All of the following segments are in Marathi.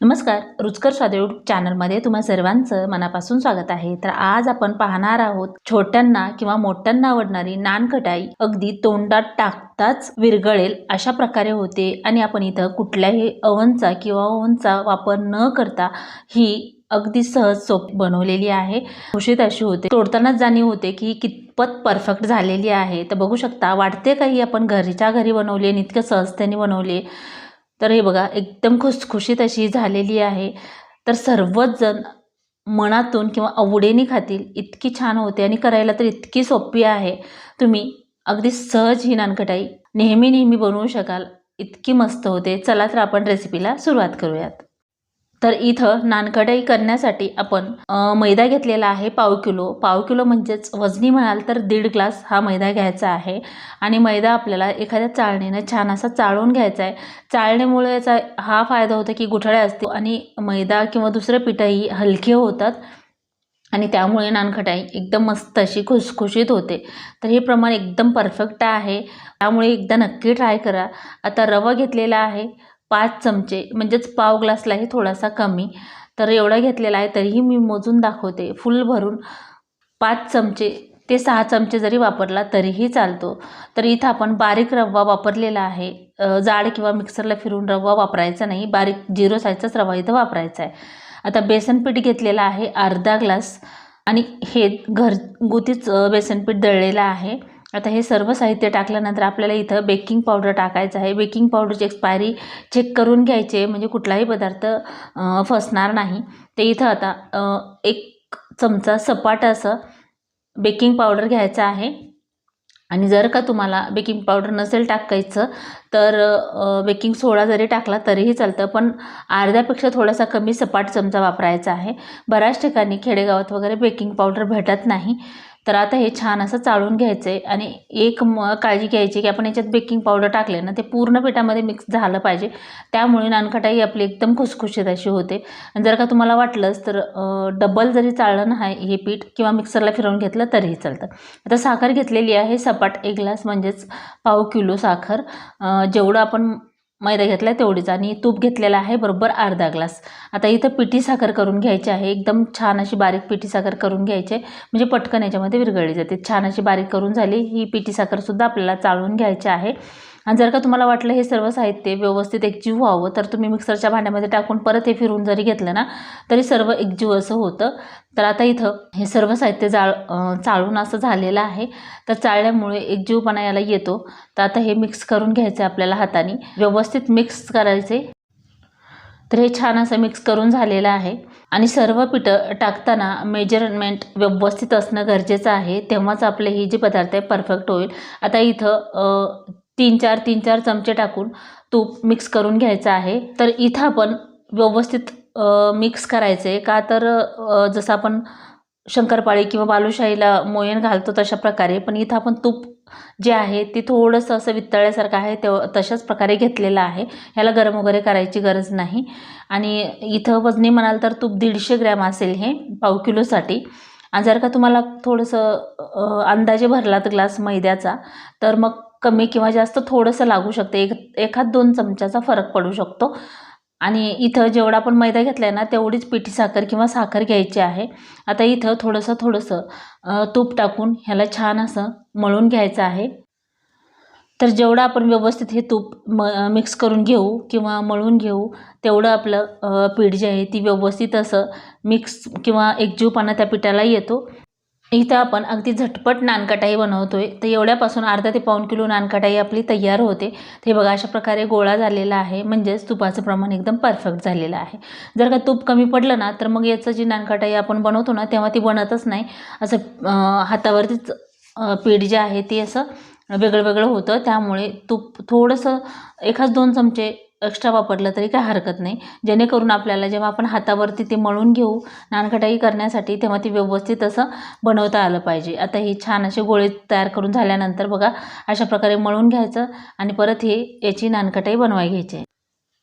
नमस्कार रुचकर स्वादेव चॅनलमध्ये तुम्हा सर्वांचं मनापासून स्वागत आहे. तर आज आपण पाहणार आहोत छोट्यांना किंवा मोठ्यांना आवडणारी नानखटाई अगदी तोंडात टाकताच विरगळेल अशा प्रकारे होते आणि आपण इथं कुठल्याही अवनचा किंवा ओव्हनचा वापर न करता ही अगदी सहज सोप बनवलेली आहे. खुशीत अशी होते. तोडतानाच जाणीव होते की कितपत परफेक्ट झालेली आहे. तर बघू शकता वाटते काही आपण घरीच्या घरी बनवली आणि इतकं सहजतेने बनवली? तर हे बघा एकदम खुसखुशीत अशी झालेली आहे. तर सर्वच जण मनातून किंवा आवडीने खातील इतकी छान होते आणि करायला तर इतकी सोपी आहे. तुम्ही अगदी सहज ही नानखटाई नेहमी नेहमी बनवू शकाल. इतकी मस्त होते. चला तर आपण रेसिपीला सुरुवात करूयात. तर इथं नानकटाई करण्यासाठी आपण मैदा घेतलेला आहे पाव किलो. पाव किलो म्हणजेच वजनी म्हणाल तर दीड ग्लास हा मैदा घ्यायचा आहे. आणि मैदा आपल्याला एखाद्या चाळणीनं छान असा चाळून घ्यायचा आहे. चाळणीमुळे याचा हा फायदा होतो की गुठळ्या असते आणि मैदा किंवा दुसरं पिठंही हलके होतात. आणि त्यामुळे नानखटाई एकदम मस्त अशी खुसखुशीत होते. तर हे प्रमाण एकदम परफेक्ट आहे. त्यामुळे एकदा नक्की ट्राय करा. आता रवा घेतलेला आहे. पाच चमचे म्हणजेच पाव ग्लासलाही थोडासा कमी. तर एवढा घेतलेला आहे तरीही मी मोजून दाखवते. फुल भरून पाच चमचे ते सहा चमचे जरी वापरला तरीही चालतो. तर इथं आपण बारीक रवा वापरलेला आहे. जाड किंवा मिक्सरला फिरून रवा वापरायचा नाही बारीक झिरो साईजचाच रवा इथं वापरायचा आहे. आता बेसनपीठ घेतलेला आहे अर्धा ग्लास आणि हे घर गुतीच बेसनपीठ दळलेलं आहे. आता हे सर्व साहित्य टाकल्यानंतर आपल्याला इथं बेकिंग पावडर टाकायचं आहे. बेकिंग पावडरची एक्सपायरी चेक करून घ्यायचे म्हणजे कुठलाही पदार्थ फसणार नाही. ते इथं आता एक चमचा सपाट असं बेकिंग पावडर घ्यायचं आहे. आणि जर का तुम्हाला बेकिंग पावडर नसेल टाकायचं तर बेकिंग सोडा जरी टाकला तरीही चालतं. पण अर्ध्यापेक्षा थोडासा कमी सपाट चमचा वापरायचा आहे. बऱ्याच ठिकाणी खेडेगावात वगैरे बेकिंग पावडर भेटत नाही. तर आता हे छान असं चाळून घ्यायचं आहे आणि एक म काळजी घ्यायची की आपण याच्यात बेकिंग पावडर टाकले ना ते पूर्ण पिठामध्ये मिक्स झालं पाहिजे. त्यामुळे नानखटाई आपली एकदम खुसखुशीत अशी होते. आणि जर का तुम्हाला वाटलंच तर डबल जरी चाळलं नाही हे पीठ किंवा मिक्सरला फिरवून घेतलं तरीही चालतं. आता साखर घेतलेली आहे सपाट एक ग्लास म्हणजेच पाव किलो साखर. जेवढं आपण मैदा घेतला आहे तेवढीच आणि तूप घेतलेलं आहे बरोबर अर्धा ग्लास. आता इथं पिठी साखर करून घ्यायची आहे एकदम छान अशी बारीक पिठी साखर करून घ्यायची आहे. म्हणजे पटकन याच्यामध्ये विरघळली जाते. छान अशी बारीक करून झाली ही पिठी साखरसुद्धा आपल्याला चाळून घ्यायची आहे. आणि जर का तुम्हाला वाटलं हे सर्व साहित्य व्यवस्थित एकजीव व्हावं तर तुम्ही मिक्सरच्या भांड्यामध्ये टाकून परत हे फिरून जरी घेतलं ना तरी सर्व एकजीव असं होतं. तर आता इथं हे सर्व साहित्य जाळ चाळून असं झालेलं आहे. तर चाळल्यामुळे एकजीवपणा याला येतो. तर आता हे मिक्स करून घ्यायचं आहे आपल्याला हाताने. व्यवस्थित मिक्स करायचे. तर हे छान असं मिक्स करून झालेलं आहे. आणि सर्व पिठं टाकताना मेजरमेंट व्यवस्थित असणं गरजेचं आहे. तेव्हाच आपले ही जे पदार्थ आहे परफेक्ट होईल. आता इथं तीन चार तीन चार चमचे टाकून तूप मिक्स करून घ्यायचं आहे. तर इथं आपण व्यवस्थित मिक्स करायचं आहे का तर जसं आपण शंकरपाळी किंवा बालुशाहीला मोयन घालतो तशा प्रकारे पण इथं आपण तूप जे आहे ते थोडंसं असं वितळल्यासारखं आहे ते तशाच प्रकारे घेतलेलं आहे. ह्याला गरम वगैरे करायची गरज नाही. आणि इथं वजनी म्हणाल तर तूप दीडशे ग्रॅम असेल हे पाव किलोसाठी. आणि जर का तुम्हाला थोडंसं अंदाजे भरलात ग्लास मैद्याचा तर मग कमी किंवा जास्त थोडंसं लागू शकते. एक एखाद दोन चमच्याचा फरक पडू शकतो. आणि इथं जेवढा आपण मैदा घेतला आहे ना तेवढीच पिठी साखर किंवा साखर घ्यायची आहे. आता इथं थोडंसं थोडंसं तूप टाकून ह्याला छान असं मळून घ्यायचं आहे. तर जेवढं आपण व्यवस्थित हे तूप म मिक्स करून घेऊ किंवा मळून घेऊ तेवढं आपलं पीठ जे आहे ती व्यवस्थित असं मिक्स किंवा एकजीवपणा त्या पिठाला येतो. इथं आपण अगदी झटपट नानकटाई बनवतोय. तर एवढ्यापासून अर्धा ते पाऊण किलो नानकटाई आपली तयार होते. ते बघा अशा प्रकारे गोळा झालेला आहे. म्हणजेच तुपाचं प्रमाण एकदम परफेक्ट झालेलं आहे. जर का तूप कमी पडलं ना तर मग याचं जी नानकटाई आपण बनवतो ना तेव्हा ती बनतच नाही. असं हातावरतीच पीठ जे आहे ते असं वेगळं वेगळं होतं. त्यामुळे तूप थोडंसं एखाद दोन चमचे एक्स्ट्रा वापरलं तरी काही हरकत नाही. जेणेकरून आपल्याला जेव्हा आपण हातावरती ते मळून घेऊ नानखटाई करण्यासाठी तेव्हा ती व्यवस्थित असं बनवता आलं पाहिजे. आता हे छान असे गोळे तयार करून झाल्यानंतर बघा अशा प्रकारे मळून घ्यायचं आणि परत हे याची नानखटाई बनवाय घ्यायची. आहे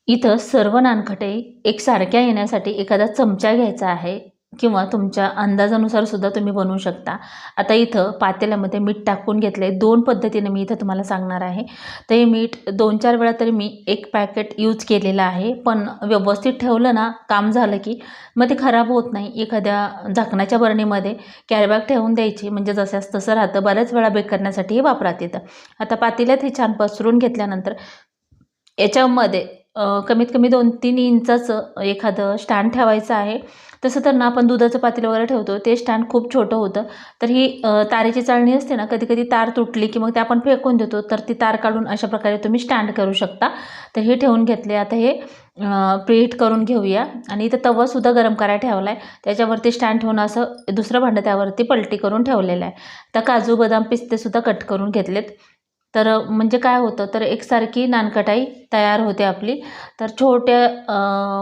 इथं सर्व नानखटाई एकसारख्या येण्यासाठी एखादा चमचा घ्यायचा आहे. किंवा तुमच्या अंदाजानुसार सुद्धा तुम्ही बनवू शकता. आता इथं पातेल्यामध्ये मीठ टाकून घेतलं आहे दोन पद्धतीने मी इथं तुम्हाला सांगणार आहे. तर हे मीठ दोन चार वेळा तरी मी एक पॅकेट यूज केलेलं आहे. पण व्यवस्थित ठेवलं ना काम झालं की मग ते खराब होत नाही. एखाद्या झाकणाच्या बरणीमध्ये कॅरीबॅग ठेवून द्यायची. म्हणजे जसंच तसं राहतं. बऱ्याच वेळा बेक करण्यासाठी हे वापरात येतं. आता पातेल्यात हे छान पसरून घेतल्यानंतर याच्यामध्ये कमीत कमी दोन तीन इंचाचं एखादं स्टँड ठेवायचं आहे. तसं तर ना आपण दुधाचं पातेलं वगैरे ठेवतो ते स्टँड खूप छोटं होतं. तर ही तारेची चाळणी असते ना कधी कधी तार तुटली की मग ते आपण फेकून देतो तर ती तार काढून अशा प्रकारे तुम्ही स्टँड करू शकता. तर हे ठेवून घेतले आता हे प्रीहीट करून घेऊया. आणि इथं तवासुद्धा गरम करायला ठेवला आहे त्याच्यावरती स्टँड ठेवून असं दुसरं भांडं त्यावरती पलटी करून ठेवलेलं आहे. तर काजू बदाम पिस्तेसुद्धा कट करून घेतलेत. तर म्हणजे काय होतं तर एकसारखी नानकटाई तयार होते आपली. तर छोट्या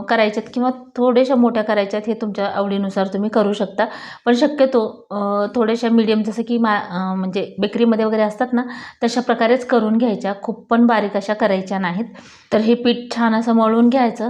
करायच्यात किंवा थोड्याशा मोठ्या करायच्यात हे तुमच्या आवडीनुसार तुम्ही करू शकता. पण शक्यतो थोड्याशा मीडियम जसं की मा म्हणजे बेकरीमध्ये वगैरे असतात ना तशा प्रकारेच करून घ्यायच्या. खूप पण बारीक अशा करायच्या नाहीत. तर हे पीठ छान असं मळून घ्यायचं.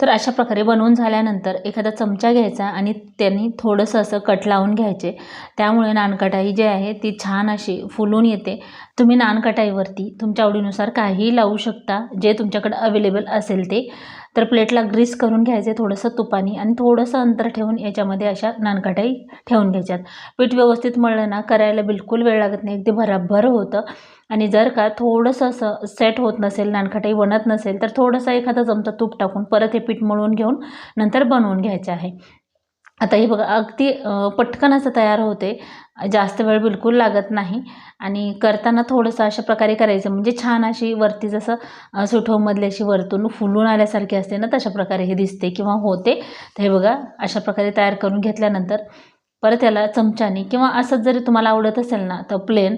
तर अशा प्रकारे बनवून झाल्यानंतर एखादा चमचा घ्यायचा आणि त्यांनी थोडंसं असं कट लावून घ्यायचे. त्यामुळे नानकटाई जी आहे ती छान अशी फुलून येते. तुम्ही नानकटाईवरती तुमच्या आवडीनुसार काहीही लावू शकता. जे तुमच्याकडे अवेलेबल असेल ते. तर प्लेटला ग्रीस करून घ्यायचे थोडंसं तुपानी आणि थोडंसं अंतर ठेवून याच्यामध्ये अशा नानकाटाई ठेवून घ्यायच्यात. पीठ व्यवस्थित मळलं ना करायला बिलकुल वेळ लागत नाही. अगदी भराभर होतं. आणि जर का थोडंसं असं सेट होत नसेल नानखटाई बनत नसेल तर थोडंसं एखादा चमचा तूप टाकून परत हे पीठ मळून घेऊन नंतर बनवून घ्यायचं आहे. आता हे बघा अगदी पटकन असं तयार होते. जास्त वेळ बिलकुल लागत नाही. आणि करताना थोडंसं अशा प्रकारे करायचं. म्हणजे छान अशी वरती जसं सुठवमधली अशी वरतून फुलून आल्यासारखी असते ना तशा प्रकारे हे दिसते किंवा होते. तर हे बघा अशा प्रकारे तयार करून घेतल्यानंतर परत याला चमच्याने किंवा असंच जरी तुम्हाला आवडत असेल ना तर प्लेन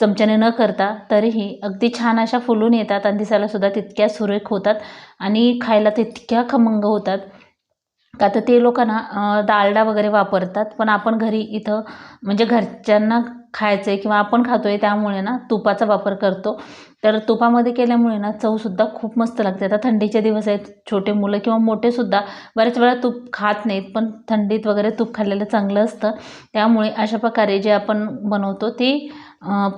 चमच्याने न करता तरीही अगदी छान अशा फुलून येतात आणि दिसायलासुद्धा तितक्या सुरेख होतात आणि खायला तितक्या खमंग होतात. का तर ते लोकांना ना डालडा वगैरे वापरतात. पण आपण घरी इथं म्हणजे घरच्यांना खायचं आहे किंवा आपण खातो आहे त्यामुळे ना तुपाचा वापर करतो. तर तुपामध्ये केल्यामुळे ना चवसुद्धा खूप मस्त लागते. आता थंडीचे दिवस आहेत छोटे मुलं किंवा मोठेसुद्धा बऱ्याच वेळा तूप खात नाहीत पण थंडीत वगैरे तूप खाल्लेलं चांगलं असतं. त्यामुळे अशा प्रकारे जे आपण बनवतो ते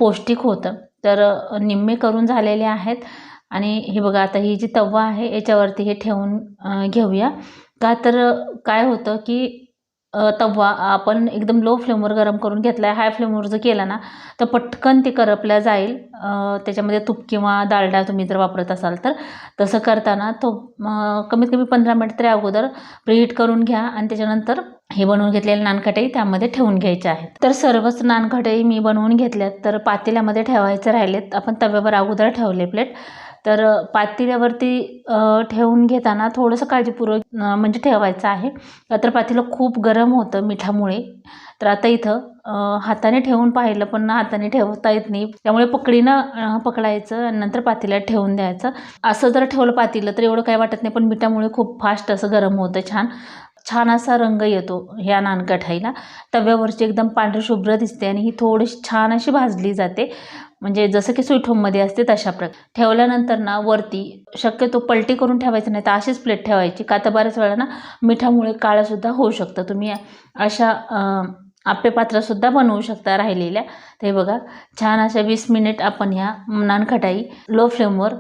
पौष्टिक होतं. तर निम्मे करून झालेले आहेत. आणि हे बघा आता ही जी तवा आहे याच्यावरती हे ठेवून घेऊया. का तर काय होतं की तवा आपण एकदम लो फ्लेमवर गरम करून घेतला आहे हाय फ्लेमवर जर केला ना तर पटकन ते करपल्या जाईल. त्याच्यामध्ये तूप किंवा डालडा तुम्ही जर वापरत असाल तर तसं करताना तो कमीत कमी पंधरा मिनिट तरी अगोदर प्रीहीट करून घ्या आणि त्याच्यानंतर हे बनवून घेतलेले नानकटाई त्यामध्ये ठेवून घ्यायचे आहेत. तर सर्वच नानकटाई मी बनवून घेतल्यात तर पातेल्यामध्ये ठेवायचे राहिलेत. आपण तव्यावर अगोदर ठेवले प्लेट तर पातेल्यावरती ठेवून घेताना थोडंसं काळजीपूर्वक म्हणजे ठेवायचं आहे. का तर पातेलं खूप गरम होतं मिठामुळे. तर आता इथं हाताने ठेवून पाहिलं पण हाताने ठेवता येत नाही. त्यामुळे पकडीनं पकडायचं आणि नंतर पातेल्यात ठेवून द्यायचं. असं जर ठेवलं पातेलं तर एवढं काही वाटत नाही पण मिठामुळे खूप फास्ट असं गरम होतं छान. छान असा रंग येतो ह्या नानकठाईला. तव्यावरची एकदम पांढरी शुभ्र दिसते आणि ही थोडीशी छान अशी भाजली जाते. म्हणजे जसं की स्वीट होममध्ये असते तशा प्रकारे. ठेवल्यानंतर ना वरती शक्यतो पलटी करून ठेवायचं नाही तर अशीच प्लेट ठेवायची. का तर बऱ्याच वेळा ना मिठामुळे काळंसुद्धा होऊ शकतं. तुम्ही अशा अं, पात्रसुद्धा बनवू शकता राहिलेल्या. ते बघा छान अशा वीस मिनिट आपण ह्या नानखटाई लो फ्लेमवर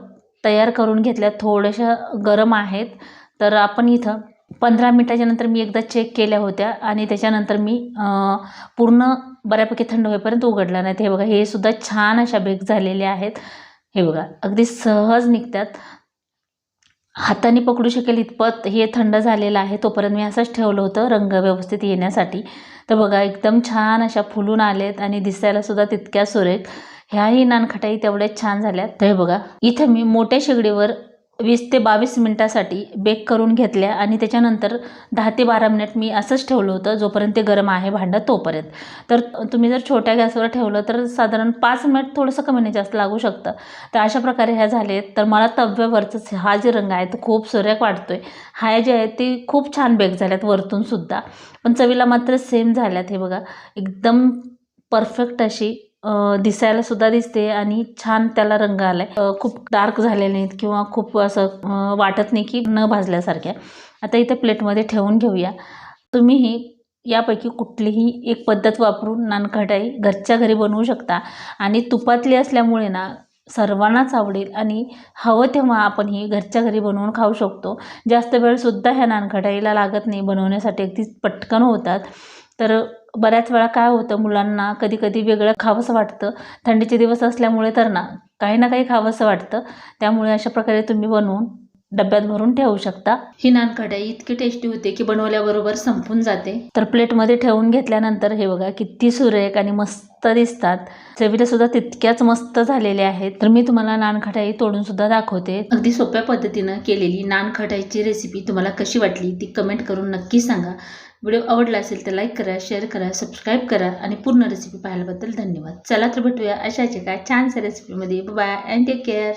तयार करून घेतल्या. थोड्याशा गरम आहेत. तर आपण इथं पंधरा मिनटाच्या नंतर मी एकदा चेक केल्या होत्या आणि त्याच्यानंतर मी पूर्ण बऱ्यापैकी थंड होईपर्यंत उघडला नाही. हे बघा हे सुद्धा छान अशा बेक झालेल्या आहेत. हे बघा अगदी सहज निघतात. हाताने पकडू शकेल इतपत हे थंड झालेलं आहे. तोपर्यंत मी असंच ठेवलं होतं रंग व्यवस्थित येण्यासाठी. तर बघा एकदम छान अशा फुलून आलेत आणि दिसायलासुद्धा तितक्या सुरेख. ह्याही नानखटाई तेवढ्याच छान झाल्यात. तर हे बघा इथं मी मोठ्या शेगडीवर वीस ते बावीस मिनटासाठी बेक करून घेतल्या आणि त्याच्यानंतर दहा ते बारा मिनिट मी असंच ठेवलं होतं जोपर्यंत ते गरम आहे भांडं तोपर्यंत. तर तुम्ही जर छोट्या गॅसवर ठेवलं तर साधारण पाच मिनिट थोडंसं कमी नाही जास्त लागू शकतं. तर अशा प्रकारे ह्या झाले तर मला तव्यावरचं हा जे रंग आहे तो खूप सुरेख आहे ह्या जे आहेत ते खूप छान बेक झाल्यात वरतूनसुद्धा पण चवीला मात्र सेम झाल्यात हे बघा. एकदम परफेक्ट अशी दिसायला सुद्धा दिसते आणि छान त्याला रंग आलाय. खूप डार्क झालेले नाहीत किंवा खूप असं वाटत नाही की न भाजल्यासारख्या. आता इथे प्लेटमध्ये ठेवून घेऊया. तुम्हीही यापैकी कुठलीही एक पद्धत वापरून नानखटाई घरच्या घरी बनवू शकता. आणि तुपातली असल्यामुळे ना सर्वांनाच आवडेल आणि हवं तेव्हा आपण ही घरच्या घरी बनवून खाऊ शकतो. जास्त वेळसुद्धा ह्या नानखटाईला लागत नाही बनवण्यासाठी अगदी पटकन होतात. तर बऱ्याच वेळा काय होतं मुलांना कधी कधी वेगळं खावंसं वाटतं. थंडीचे दिवस असल्यामुळे तर ना काही ना काही खावंसं वाटतं. त्यामुळे अशा प्रकारे तुम्ही बनवून डब्यात भरून ठेवू शकता. ही नानकटाई इतकी टेस्टी होते की बनवल्याबरोबर संपून जाते. तर प्लेटमध्ये ठेवून घेतल्यानंतर हे बघा किती सुरेख आणि मस्त दिसतात. चवीला सुद्धा तितक्याच मस्त झालेल्या आहेत. तर मी तुम्हाला नानखटाई तोडून सुद्धा दाखवते. अगदी सोप्या पद्धतीनं केलेली नानखटाईची रेसिपी तुम्हाला कशी वाटली ती कमेंट करून नक्की सांगा. व्हिडिओ आवडला असेल तर लाईक करा शेअर करा सबस्क्राईब करा आणि पूर्ण रेसिपी पाहिल्याबद्दल धन्यवाद. चला तर भेटूया अशाच एका छानशा रेसिपीमध्ये बाय अँड टेक केअर